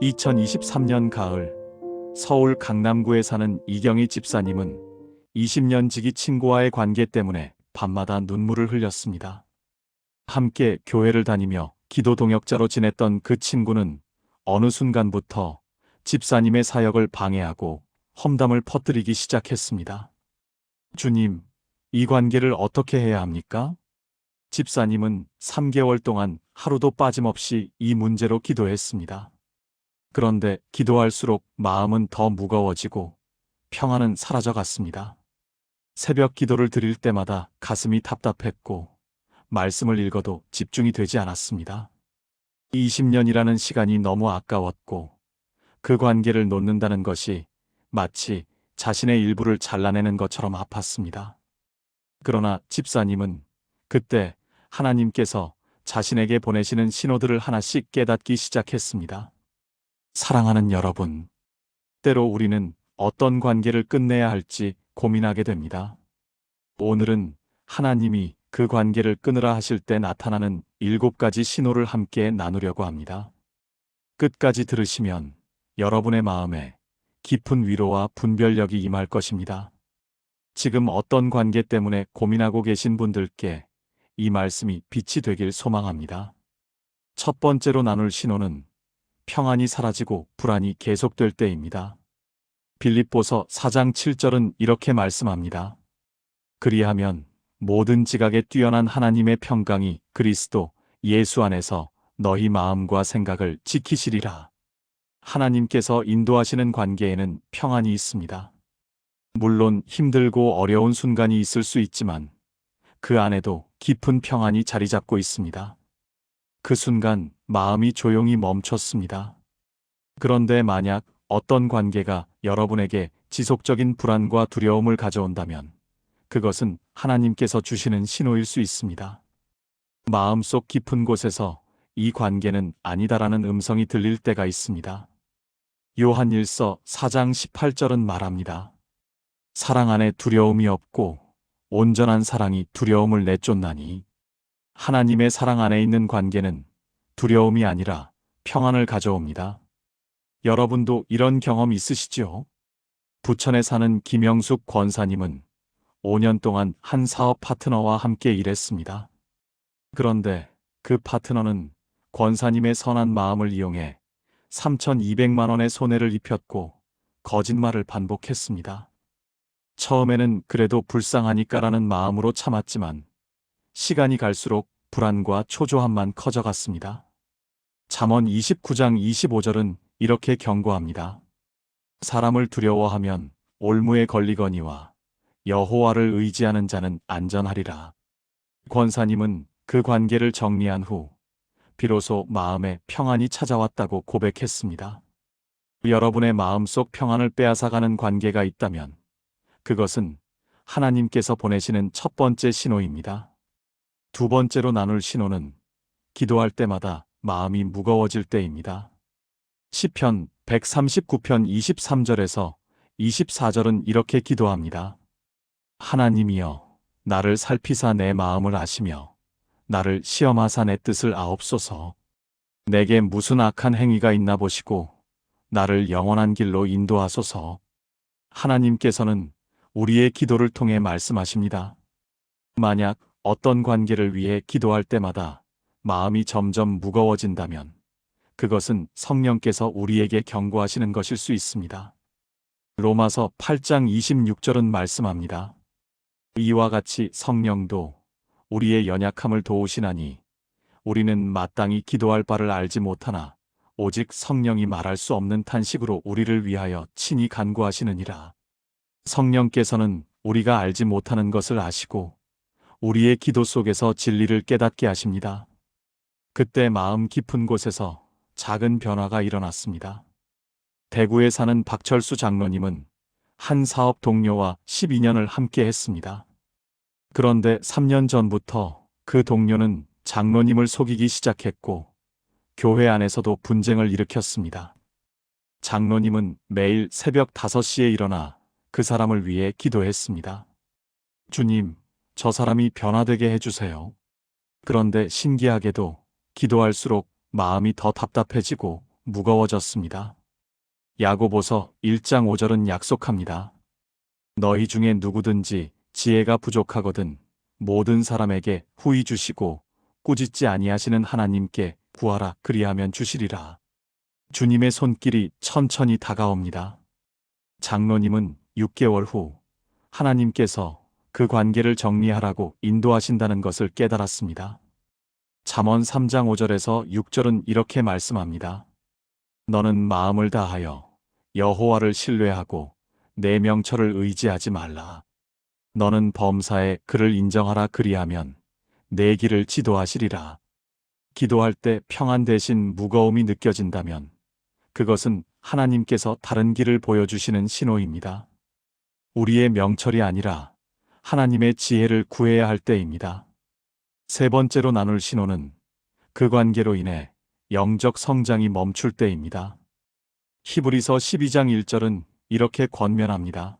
2023년 가을 서울 강남구에 사는 이경희 집사님은 20년 지기 친구와의 관계 때문에 밤마다 눈물을 흘렸습니다. 함께 교회를 다니며 기도 동역자로 지냈던 그 친구는 어느 순간부터 집사님의 사역을 방해하고 험담을 퍼뜨리기 시작했습니다. 주님, 이 관계를 어떻게 해야 합니까? 집사님은 3개월 동안 하루도 빠짐없이 이 문제로 기도했습니다. 그런데 기도할수록 마음은 더 무거워지고 평안은 사라져 갔습니다. 새벽 기도를 드릴 때마다 가슴이 답답했고 말씀을 읽어도 집중이 되지 않았습니다. 20년이라는 시간이 너무 아까웠고 그 관계를 놓는다는 것이 마치 자신의 일부를 잘라내는 것처럼 아팠습니다. 그러나 집사님은 그때 하나님께서 자신에게 보내시는 신호들을 하나씩 깨닫기 시작했습니다. 사랑하는 여러분, 때로 우리는 어떤 관계를 끝내야 할지 고민하게 됩니다. 오늘은 하나님이 그 관계를 끊으라 하실 때 나타나는 일곱 가지 신호를 함께 나누려고 합니다. 끝까지 들으시면 여러분의 마음에 깊은 위로와 분별력이 임할 것입니다. 지금 어떤 관계 때문에 고민하고 계신 분들께 이 말씀이 빛이 되길 소망합니다. 첫 번째로 나눌 신호는 평안이 사라지고 불안이 계속될 때입니다. 빌립보서 4장 7절은 이렇게 말씀합니다. 그리하면 모든 지각에 뛰어난 하나님의 평강이 그리스도 예수 안에서 너희 마음과 생각을 지키시리라. 하나님께서 인도하시는 관계에는 평안이 있습니다. 물론 힘들고 어려운 순간이 있을 수 있지만 그 안에도 깊은 평안이 자리 잡고 있습니다. 그 순간 마음이 조용히 멈췄습니다. 그런데 만약 어떤 관계가 여러분에게 지속적인 불안과 두려움을 가져온다면 그것은 하나님께서 주시는 신호일 수 있습니다. 마음속 깊은 곳에서 이 관계는 아니다라는 음성이 들릴 때가 있습니다. 요한 1서 4장 18절은 말합니다. 사랑 안에 두려움이 없고 온전한 사랑이 두려움을 내쫓나니 하나님의 사랑 안에 있는 관계는 두려움이 아니라 평안을 가져옵니다. 여러분도 이런 경험 있으시죠? 부천에 사는 김영숙 권사님은 5년 동안 한 사업 파트너와 함께 일했습니다. 그런데 그 파트너는 권사님의 선한 마음을 이용해 3,200만 원의 손해를 입혔고 거짓말을 반복했습니다. 처음에는 그래도 불쌍하니까라는 마음으로 참았지만 시간이 갈수록 불안과 초조함만 커져갔습니다. 잠언 29장 25절은 이렇게 경고합니다. 사람을 두려워하면 올무에 걸리거니와 여호와를 의지하는 자는 안전하리라. 권사님은 그 관계를 정리한 후 비로소 마음에 평안이 찾아왔다고 고백했습니다. 여러분의 마음속 평안을 빼앗아가는 관계가 있다면 그것은 하나님께서 보내시는 첫 번째 신호입니다. 두 번째로 나눌 신호는 기도할 때마다 마음이 무거워질 때입니다. 시편 139편 23절에서 24절은 이렇게 기도합니다. 하나님이여 나를 살피사 내 마음을 아시며 나를 시험하사 내 뜻을 아옵소서. 내게 무슨 악한 행위가 있나 보시고 나를 영원한 길로 인도하소서. 하나님께서는 우리의 기도를 통해 말씀하십니다. 만약 어떤 관계를 위해 기도할 때마다 마음이 점점 무거워진다면 그것은 성령께서 우리에게 경고하시는 것일 수 있습니다. 로마서 8장 26절은 말씀합니다. 이와 같이 성령도 우리의 연약함을 도우시나니 우리는 마땅히 기도할 바를 알지 못하나 오직 성령이 말할 수 없는 탄식으로 우리를 위하여 친히 간구하시느니라. 성령께서는 우리가 알지 못하는 것을 아시고 우리의 기도 속에서 진리를 깨닫게 하십니다. 그때 마음 깊은 곳에서 작은 변화가 일어났습니다. 대구에 사는 박철수 장로님은 한 사업 동료와 12년을 함께 했습니다. 그런데 3년 전부터 그 동료는 장로님을 속이기 시작했고 교회 안에서도 분쟁을 일으켰습니다. 장로님은 매일 새벽 5시에 일어나 그 사람을 위해 기도했습니다. 주님, 저 사람이 변화되게 해주세요. 그런데 신기하게도 기도할수록 마음이 더 답답해지고 무거워졌습니다. 야고보서 1장 5절은 약속합니다. 너희 중에 누구든지 지혜가 부족하거든 모든 사람에게 후히 주시고 꾸짖지 아니하시는 하나님께 구하라 그리하면 주시리라. 주님의 손길이 천천히 다가옵니다. 장로님은 6개월 후 하나님께서 그 관계를 정리하라고 인도하신다는 것을 깨달았습니다. 잠언 3장 5절에서 6절은 이렇게 말씀합니다. 너는 마음을 다하여 여호와를 신뢰하고 내 명철을 의지하지 말라. 너는 범사에 그를 인정하라 그리하면 내 길을 지도하시리라. 기도할 때 평안 대신 무거움이 느껴진다면 그것은 하나님께서 다른 길을 보여주시는 신호입니다. 우리의 명철이 아니라 하나님의 지혜를 구해야 할 때입니다. 세 번째로 나눌 신호는 그 관계로 인해 영적 성장이 멈출 때입니다. 히브리서 12장 1절은 이렇게 권면합니다.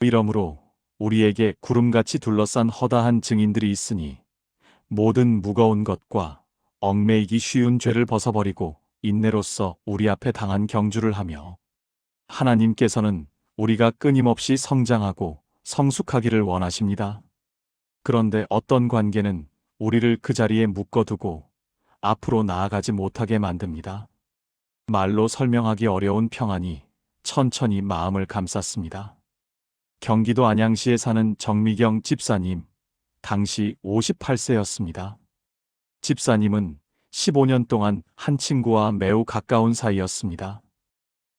이러므로 우리에게 구름같이 둘러싼 허다한 증인들이 있으니 모든 무거운 것과 얽매이기 쉬운 죄를 벗어버리고 인내로서 우리 앞에 당한 경주를 하며 하나님께서는 우리가 끊임없이 성장하고 성숙하기를 원하십니다. 그런데 어떤 관계는 우리를 그 자리에 묶어두고 앞으로 나아가지 못하게 만듭니다. 말로 설명하기 어려운 평안이 천천히 마음을 감쌌습니다. 경기도 안양시에 사는 정미경 집사님, 당시 58세였습니다. 집사님은 15년 동안 한 친구와 매우 가까운 사이였습니다.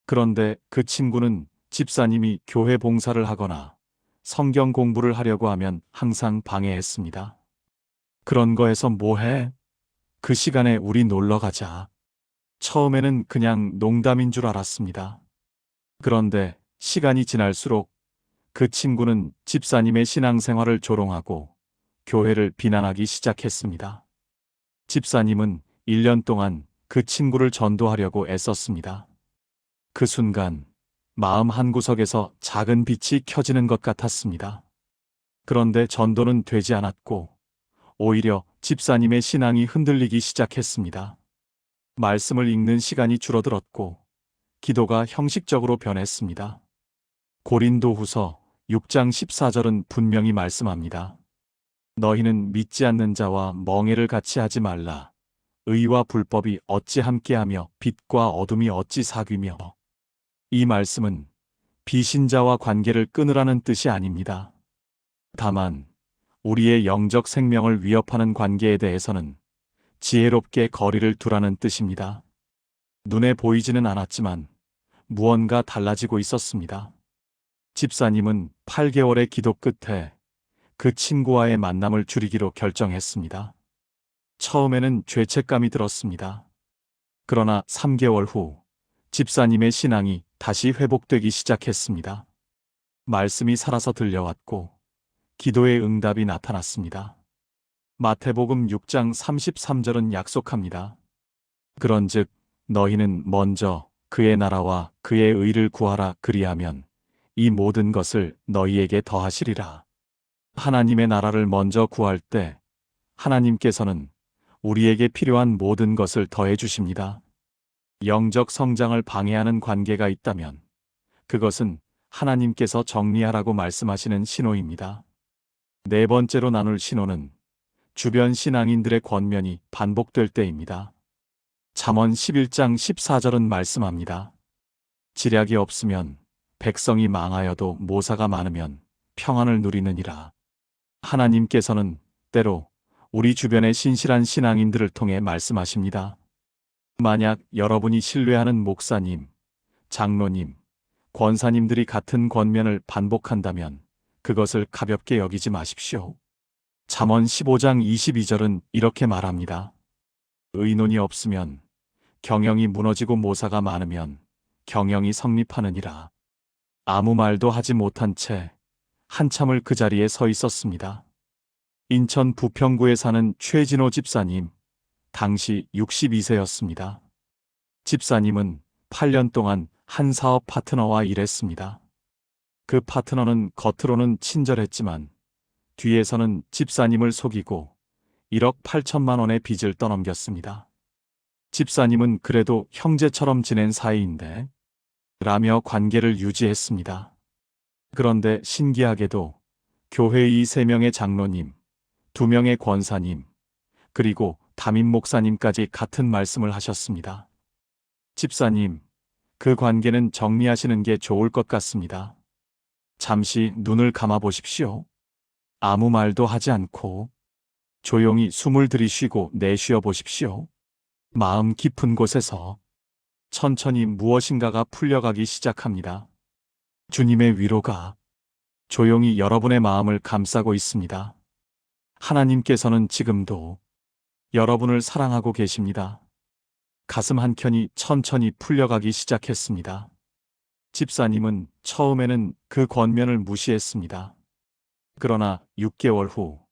그런데 그 친구는 집사님이 교회 봉사를 하거나 성경 공부를 하려고 하면 항상 방해했습니다. 그런 거에서 뭐해? 그 시간에 우리 놀러 가자. 처음에는 그냥 농담인 줄 알았습니다. 그런데 시간이 지날수록 그 친구는 집사님의 신앙생활을 조롱하고 교회를 비난하기 시작했습니다. 집사님은 1년 동안 그 친구를 전도하려고 애썼습니다. 그 순간 마음 한구석에서 작은 빛이 켜지는 것 같았습니다. 그런데 전도는 되지 않았고 오히려 집사님의 신앙이 흔들리기 시작했습니다. 말씀을 읽는 시간이 줄어들었고 기도가 형식적으로 변했습니다. 고린도 후서 6장 14절은 분명히 말씀합니다. 너희는 믿지 않는 자와 멍해를 같이 하지 말라. 의와 불법이 어찌 함께하며 빛과 어둠이 어찌 사귀며 이 말씀은 비신자와 관계를 끊으라는 뜻이 아닙니다. 다만 우리의 영적 생명을 위협하는 관계에 대해서는 지혜롭게 거리를 두라는 뜻입니다. 눈에 보이지는 않았지만 무언가 달라지고 있었습니다. 집사님은 8개월의 기도 끝에 그 친구와의 만남을 줄이기로 결정했습니다. 처음에는 죄책감이 들었습니다. 그러나 3개월 후 집사님의 신앙이 다시 회복되기 시작했습니다. 말씀이 살아서 들려왔고 기도의 응답이 나타났습니다. 마태복음 6장 33절은 약속합니다. 그런즉 너희는 먼저 그의 나라와 그의 의를 구하라 그리하면 이 모든 것을 너희에게 더하시리라. 하나님의 나라를 먼저 구할 때 하나님께서는 우리에게 필요한 모든 것을 더해 주십니다. 영적 성장을 방해하는 관계가 있다면 그것은 하나님께서 정리하라고 말씀하시는 신호입니다. 네 번째로 나눌 신호는 주변 신앙인들의 권면이 반복될 때입니다. 잠언 11장 14절은 말씀합니다. 지략이 없으면 백성이 망하여도 모사가 많으면 평안을 누리느니라. 하나님께서는 때로 우리 주변의 신실한 신앙인들을 통해 말씀하십니다. 만약 여러분이 신뢰하는 목사님, 장로님, 권사님들이 같은 권면을 반복한다면 그것을 가볍게 여기지 마십시오. 잠언 15장 22절은 이렇게 말합니다. 의논이 없으면 경영이 무너지고 모사가 많으면 경영이 성립하느니라. 아무 말도 하지 못한 채 한참을 그 자리에 서 있었습니다. 인천 부평구에 사는 최진호 집사님, 당시 62세였습니다. 집사님은 8년 동안 한 사업 파트너와 일했습니다. 그 파트너는 겉으로는 친절했지만 뒤에서는 집사님을 속이고 1억 8천만 원의 빚을 떠넘겼습니다. 집사님은 그래도 형제처럼 지낸 사이인데 라며 관계를 유지했습니다. 그런데 신기하게도 교회 이세 명의 장로님, 두 명의 권사님, 그리고 담임 목사님까지 같은 말씀을 하셨습니다. 집사님, 그 관계는 정리하시는 게 좋을 것 같습니다. 잠시 눈을 감아 보십시오. 아무 말도 하지 않고 조용히 숨을 들이쉬고 내쉬어 보십시오. 마음 깊은 곳에서 천천히 무엇인가가 풀려가기 시작합니다. 주님의 위로가 조용히 여러분의 마음을 감싸고 있습니다. 하나님께서는 지금도 여러분을 사랑하고 계십니다. 가슴 한켠이 천천히 풀려가기 시작했습니다. 집사님은 처음에는 그 권면을 무시했습니다. 그러나 6개월 후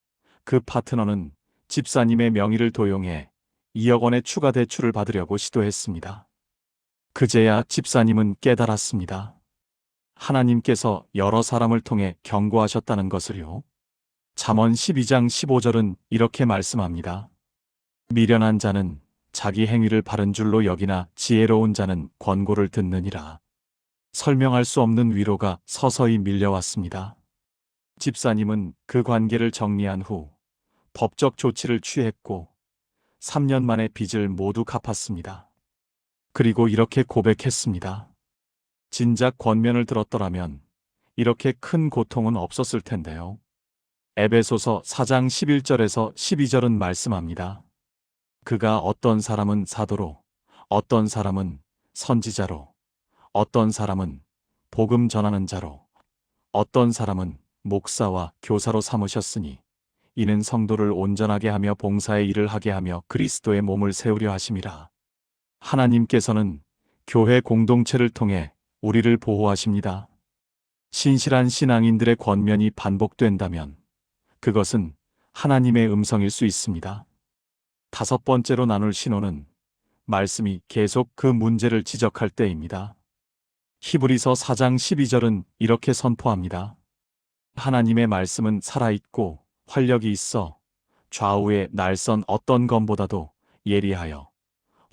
그 파트너는 집사님의 명의를 도용해 2억 원의 추가 대출을 받으려고 시도했습니다. 그제야 집사님은 깨달았습니다. 하나님께서 여러 사람을 통해 경고하셨다는 것을요. 잠언 12장 15절은 이렇게 말씀합니다. 미련한 자는 자기 행위를 바른 줄로 여기나 지혜로운 자는 권고를 듣느니라. 설명할 수 없는 위로가 서서히 밀려왔습니다. 집사님은 그 관계를 정리한 후 법적 조치를 취했고 3년 만에 빚을 모두 갚았습니다. 그리고 이렇게 고백했습니다. 진작 권면을 들었더라면 이렇게 큰 고통은 없었을 텐데요. 에베소서 4장 11절에서 12절은 말씀합니다. 그가 어떤 사람은 사도로, 어떤 사람은 선지자로, 어떤 사람은 복음 전하는 자로, 어떤 사람은 목사와 교사로 삼으셨으니 이는 성도를 온전하게 하며 봉사의 일을 하게 하며 그리스도의 몸을 세우려 하심이라. 하나님께서는 교회 공동체를 통해 우리를 보호하십니다. 신실한 신앙인들의 권면이 반복된다면 그것은 하나님의 음성일 수 있습니다. 다섯 번째로 나눌 신호는 말씀이 계속 그 문제를 지적할 때입니다. 히브리서 4장 12절은 이렇게 선포합니다. 하나님의 말씀은 살아있고 활력이 있어 좌우의 날선 어떤 검보다도 예리하여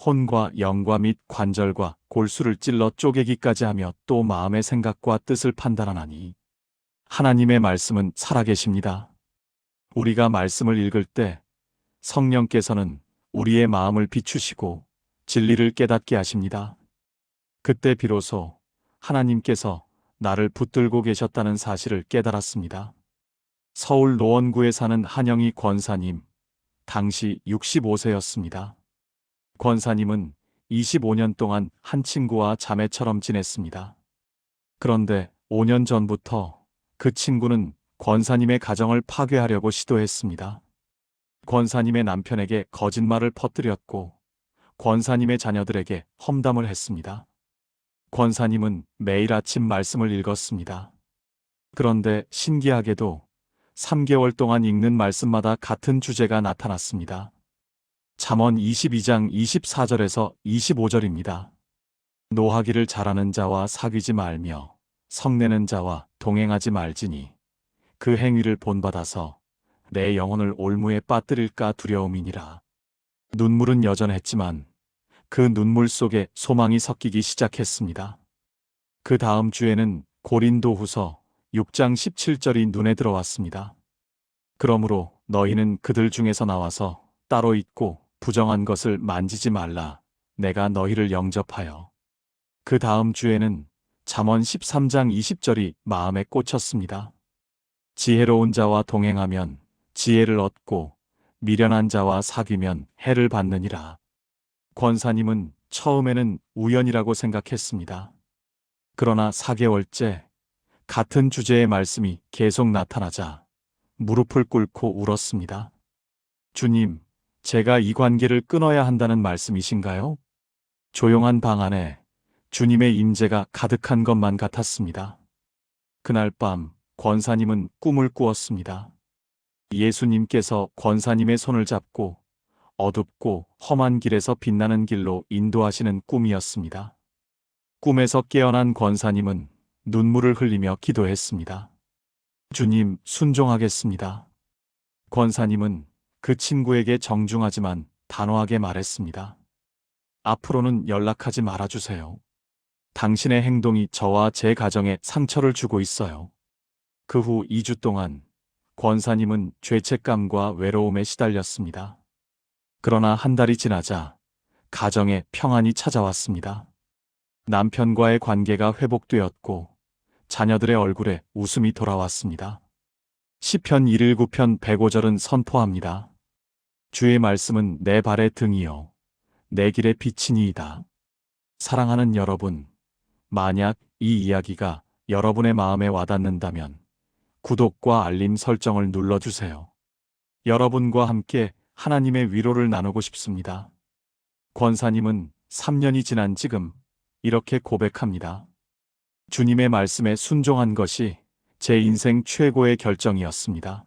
혼과 영과 및 관절과 골수를 찔러 쪼개기까지 하며 또 마음의 생각과 뜻을 판단하나니 하나님의 말씀은 살아계십니다. 우리가 말씀을 읽을 때 성령께서는 우리의 마음을 비추시고 진리를 깨닫게 하십니다. 그때 비로소 하나님께서 나를 붙들고 계셨다는 사실을 깨달았습니다. 서울 노원구에 사는 한영희 권사님, 당시 65세였습니다. 권사님은 25년 동안 한 친구와 자매처럼 지냈습니다. 그런데 5년 전부터 그 친구는 권사님의 가정을 파괴하려고 시도했습니다. 권사님의 남편에게 거짓말을 퍼뜨렸고 권사님의 자녀들에게 험담을 했습니다. 권사님은 매일 아침 말씀을 읽었습니다. 그런데 신기하게도 3개월 동안 읽는 말씀마다 같은 주제가 나타났습니다. 잠언 22장 24절에서 25절입니다. 노하기를 잘하는 자와 사귀지 말며 성내는 자와 동행하지 말지니 그 행위를 본받아서 내 영혼을 올무에 빠뜨릴까 두려움이니라. 눈물은 여전했지만 그 눈물 속에 소망이 섞이기 시작했습니다. 그 다음 주에는 고린도 후서 6장 17절이 눈에 들어왔습니다. 그러므로 너희는 그들 중에서 나와서 따로 있고 부정한 것을 만지지 말라. 내가 너희를 영접하여. 그 다음 주에는 잠언 13장 20절이 마음에 꽂혔습니다. 지혜로운 자와 동행하면 지혜를 얻고 미련한 자와 사귀면 해를 받느니라. 권사님은 처음에는 우연이라고 생각했습니다. 그러나 4개월째 같은 주제의 말씀이 계속 나타나자 무릎을 꿇고 울었습니다. 주님, 제가 이 관계를 끊어야 한다는 말씀이신가요? 조용한 방 안에 주님의 임재가 가득한 것만 같았습니다. 그날 밤 권사님은 꿈을 꾸었습니다. 예수님께서 권사님의 손을 잡고 어둡고 험한 길에서 빛나는 길로 인도하시는 꿈이었습니다. 꿈에서 깨어난 권사님은 눈물을 흘리며 기도했습니다. 주님, 순종하겠습니다. 권사님은 그 친구에게 정중하지만 단호하게 말했습니다. 앞으로는 연락하지 말아주세요. 당신의 행동이 저와 제 가정에 상처를 주고 있어요. 그 후 2주 동안 권사님은 죄책감과 외로움에 시달렸습니다. 그러나 한 달이 지나자 가정에 평안이 찾아왔습니다. 남편과의 관계가 회복되었고 자녀들의 얼굴에 웃음이 돌아왔습니다. 시편 119편 105절은 선포합니다. 주의 말씀은 내 발의 등이요 내 길의 빛이니이다. 사랑하는 여러분, 만약 이 이야기가 여러분의 마음에 와닿는다면 구독과 알림 설정을 눌러주세요. 여러분과 함께 하나님의 위로를 나누고 싶습니다. 권사님은 3년이 지난 지금 이렇게 고백합니다. 주님의 말씀에 순종한 것이 제 인생 최고의 결정이었습니다.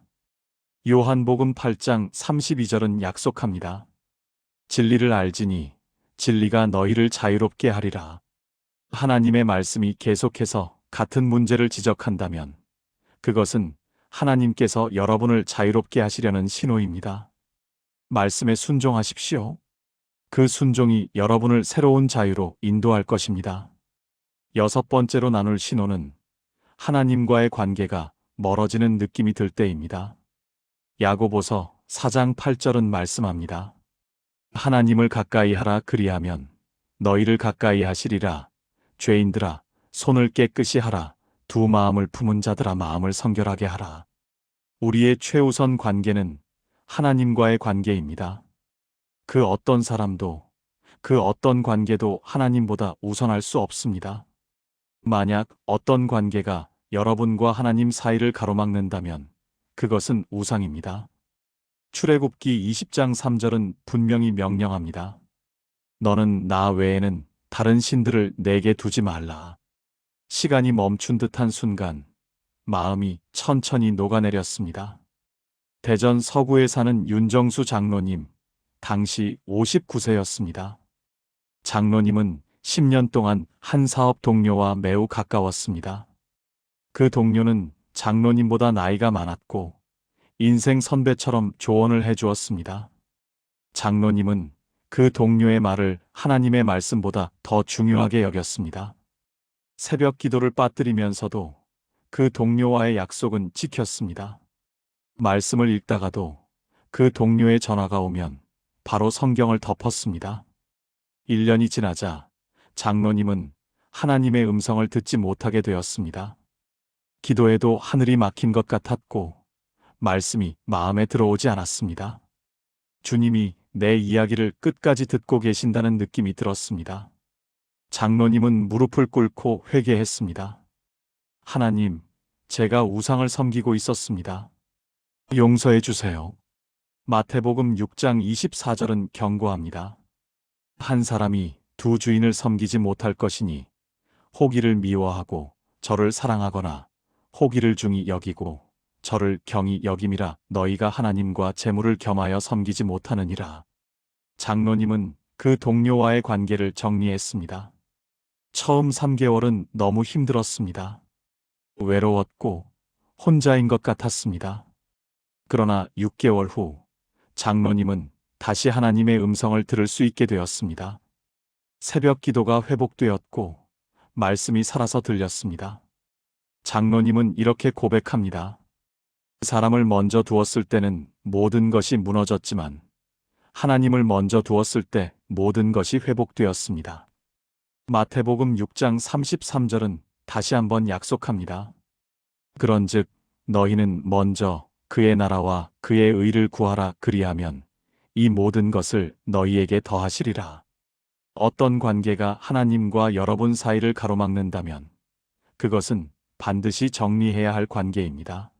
요한복음 8장 32절은 약속합니다. 진리를 알지니 진리가 너희를 자유롭게 하리라. 하나님의 말씀이 계속해서 같은 문제를 지적한다면 그것은 하나님께서 여러분을 자유롭게 하시려는 신호입니다. 말씀에 순종하십시오. 그 순종이 여러분을 새로운 자유로 인도할 것입니다. 여섯 번째로 나눌 신호는 하나님과의 관계가 멀어지는 느낌이 들 때입니다. 야고보서 4장 8절은 말씀합니다. 하나님을 가까이 하라 그리하면 너희를 가까이 하시리라. 죄인들아 손을 깨끗이 하라. 두 마음을 품은 자들아 마음을 성결하게 하라. 우리의 최우선 관계는 하나님과의 관계입니다. 그 어떤 사람도 그 어떤 관계도 하나님보다 우선할 수 없습니다. 만약 어떤 관계가 여러분과 하나님 사이를 가로막는다면 그것은 우상입니다. 출애굽기 20장 3절은 분명히 명령합니다. 너는 나 외에는 다른 신들을 내게 두지 말라. 시간이 멈춘 듯한 순간 마음이 천천히 녹아내렸습니다. 대전 서구에 사는 윤정수 장로님, 당시 59세였습니다. 장로님은 10년 동안 한 사업 동료와 매우 가까웠습니다. 그 동료는 장로님보다 나이가 많았고 인생 선배처럼 조언을 해 주었습니다. 장로님은 그 동료의 말을 하나님의 말씀보다 더 중요하게 여겼습니다. 새벽 기도를 빠뜨리면서도 그 동료와의 약속은 지켰습니다. 말씀을 읽다가도 그 동료의 전화가 오면 바로 성경을 덮었습니다. 1년이 지나자 장로님은 하나님의 음성을 듣지 못하게 되었습니다. 기도에도 하늘이 막힌 것 같았고 말씀이 마음에 들어오지 않았습니다. 주님이 내 이야기를 끝까지 듣고 계신다는 느낌이 들었습니다. 장로님은 무릎을 꿇고 회개했습니다. 하나님, 제가 우상을 섬기고 있었습니다. 용서해 주세요. 마태복음 6장 24절은 경고합니다. 한 사람이 두 주인을 섬기지 못할 것이니 호기를 미워하고 저를 사랑하거나 호기를 중히 여기고 저를 경히 여김이라 너희가 하나님과 재물을 겸하여 섬기지 못하느니라. 장로님은 그 동료와의 관계를 정리했습니다. 처음 3개월은 너무 힘들었습니다. 외로웠고 혼자인 것 같았습니다. 그러나 6개월 후 장로님은 다시 하나님의 음성을 들을 수 있게 되었습니다. 새벽 기도가 회복되었고 말씀이 살아서 들렸습니다. 장로님은 이렇게 고백합니다. 사람을 먼저 두었을 때는 모든 것이 무너졌지만 하나님을 먼저 두었을 때 모든 것이 회복되었습니다. 마태복음 6장 33절은 다시 한번 약속합니다. 그런즉 너희는 먼저 그의 나라와 그의 의를 구하라 그리하면 이 모든 것을 너희에게 더하시리라. 어떤 관계가 하나님과 여러분 사이를 가로막는다면 그것은 반드시 정리해야 할 관계입니다.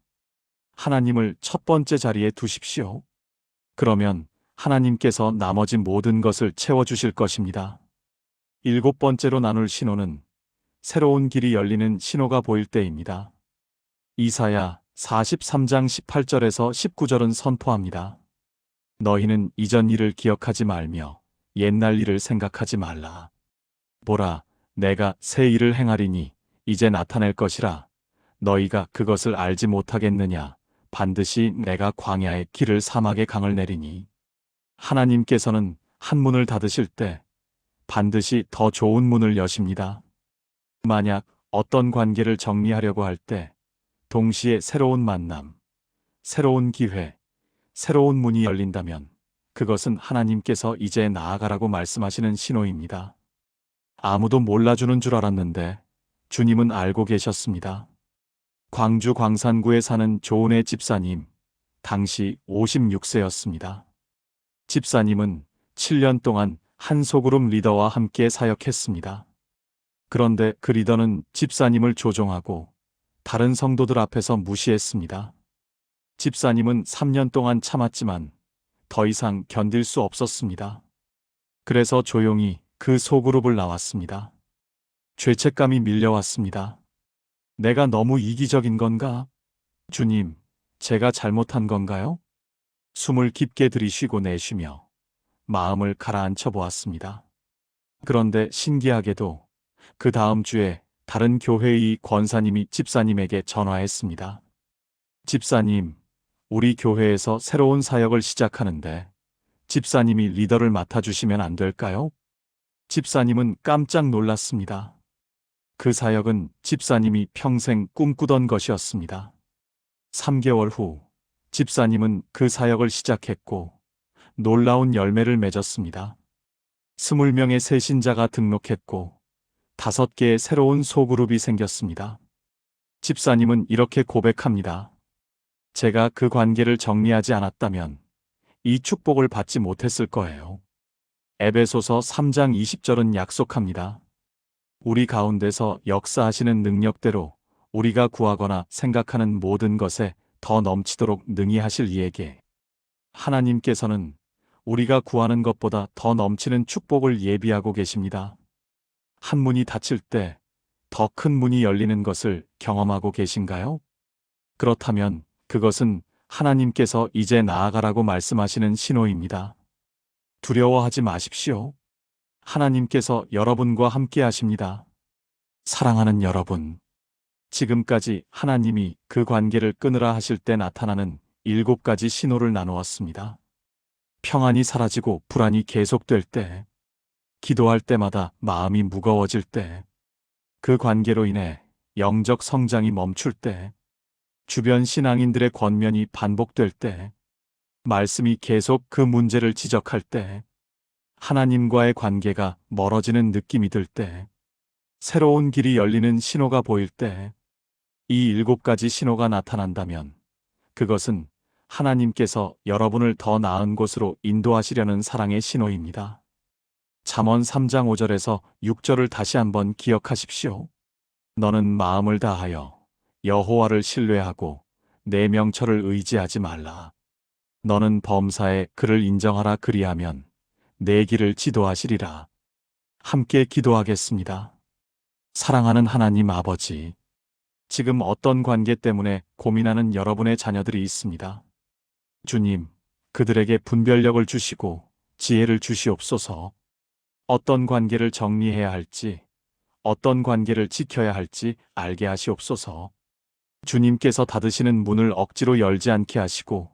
하나님을 첫 번째 자리에 두십시오. 그러면 하나님께서 나머지 모든 것을 채워주실 것입니다. 일곱 번째로 나눌 신호는 새로운 길이 열리는 신호가 보일 때입니다. 이사야 43장 18절에서 19절은 선포합니다. 너희는 이전 일을 기억하지 말며 옛날 일을 생각하지 말라. 보라, 내가 새 일을 행하리니 이제 나타낼 것이라. 너희가 그것을 알지 못하겠느냐? 반드시 내가 광야의 길을 사막의 강을 내리니. 하나님께서는 한 문을 닫으실 때 반드시 더 좋은 문을 여십니다. 만약 어떤 관계를 정리하려고 할 때 동시에 새로운 만남, 새로운 기회, 새로운 문이 열린다면 그것은 하나님께서 이제 나아가라고 말씀하시는 신호입니다. 아무도 몰라주는 줄 알았는데 주님은 알고 계셨습니다. 광주 광산구에 사는 조은혜 집사님, 당시 56세였습니다. 집사님은 7년 동안 한 소그룹 리더와 함께 사역했습니다. 그런데 그 리더는 집사님을 조종하고 다른 성도들 앞에서 무시했습니다. 집사님은 3년 동안 참았지만 더 이상 견딜 수 없었습니다. 그래서 조용히 그 소그룹을 나왔습니다. 죄책감이 밀려왔습니다. 내가 너무 이기적인 건가? 주님, 제가 잘못한 건가요? 숨을 깊게 들이쉬고 내쉬며 마음을 가라앉혀 보았습니다. 그런데 신기하게도 그 다음 주에 다른 교회의 권사님이 집사님에게 전화했습니다. 집사님, 우리 교회에서 새로운 사역을 시작하는데 집사님이 리더를 맡아주시면 안 될까요? 집사님은 깜짝 놀랐습니다. 그 사역은 집사님이 평생 꿈꾸던 것이었습니다. 3개월 후 집사님은 그 사역을 시작했고 놀라운 열매를 맺었습니다. 20명의 새 신자가 등록했고 다섯 개의 새로운 소그룹이 생겼습니다. 집사님은 이렇게 고백합니다. 제가 그 관계를 정리하지 않았다면 이 축복을 받지 못했을 거예요. 에베소서 3장 20절은 약속합니다. 우리 가운데서 역사하시는 능력대로 우리가 구하거나 생각하는 모든 것에 더 넘치도록 능히 하실 이에게 하나님께서는 우리가 구하는 것보다 더 넘치는 축복을 예비하고 계십니다. 한 문이 닫힐 때 더 큰 문이 열리는 것을 경험하고 계신가요? 그렇다면 그것은 하나님께서 이제 나아가라고 말씀하시는 신호입니다. 두려워하지 마십시오. 하나님께서 여러분과 함께 하십니다. 사랑하는 여러분. 지금까지 하나님이 그 관계를 끊으라 하실 때 나타나는 일곱 가지 신호를 나누었습니다. 평안이 사라지고 불안이 계속될 때, 기도할 때마다 마음이 무거워질 때, 그 관계로 인해 영적 성장이 멈출 때, 주변 신앙인들의 권면이 반복될 때, 말씀이 계속 그 문제를 지적할 때, 하나님과의 관계가 멀어지는 느낌이 들 때, 새로운 길이 열리는 신호가 보일 때, 이 일곱 가지 신호가 나타난다면, 그것은 하나님께서 여러분을 더 나은 곳으로 인도하시려는 사랑의 신호입니다. 잠언 3장 5절에서 6절을 다시 한번 기억하십시오. 너는 마음을 다하여 여호와를 신뢰하고 내 명철을 의지하지 말라. 너는 범사에 그를 인정하라 그리하면 내 길을 지도하시리라. 함께 기도하겠습니다. 사랑하는 하나님 아버지, 지금 어떤 관계 때문에 고민하는 여러분의 자녀들이 있습니다. 주님, 그들에게 분별력을 주시고 지혜를 주시옵소서. 어떤 관계를 정리해야 할지, 어떤 관계를 지켜야 할지 알게 하시옵소서. 주님께서 닫으시는 문을 억지로 열지 않게 하시고,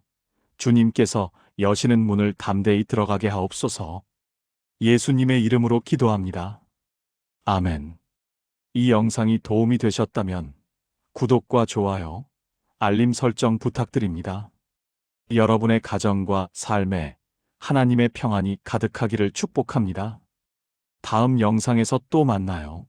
주님께서 여시는 문을 담대히 들어가게 하옵소서. 예수님의 이름으로 기도합니다. 아멘. 이 영상이 도움이 되셨다면 구독과 좋아요, 알림 설정 부탁드립니다. 여러분의 가정과 삶에 하나님의 평안이 가득하기를 축복합니다. 다음 영상에서 또 만나요.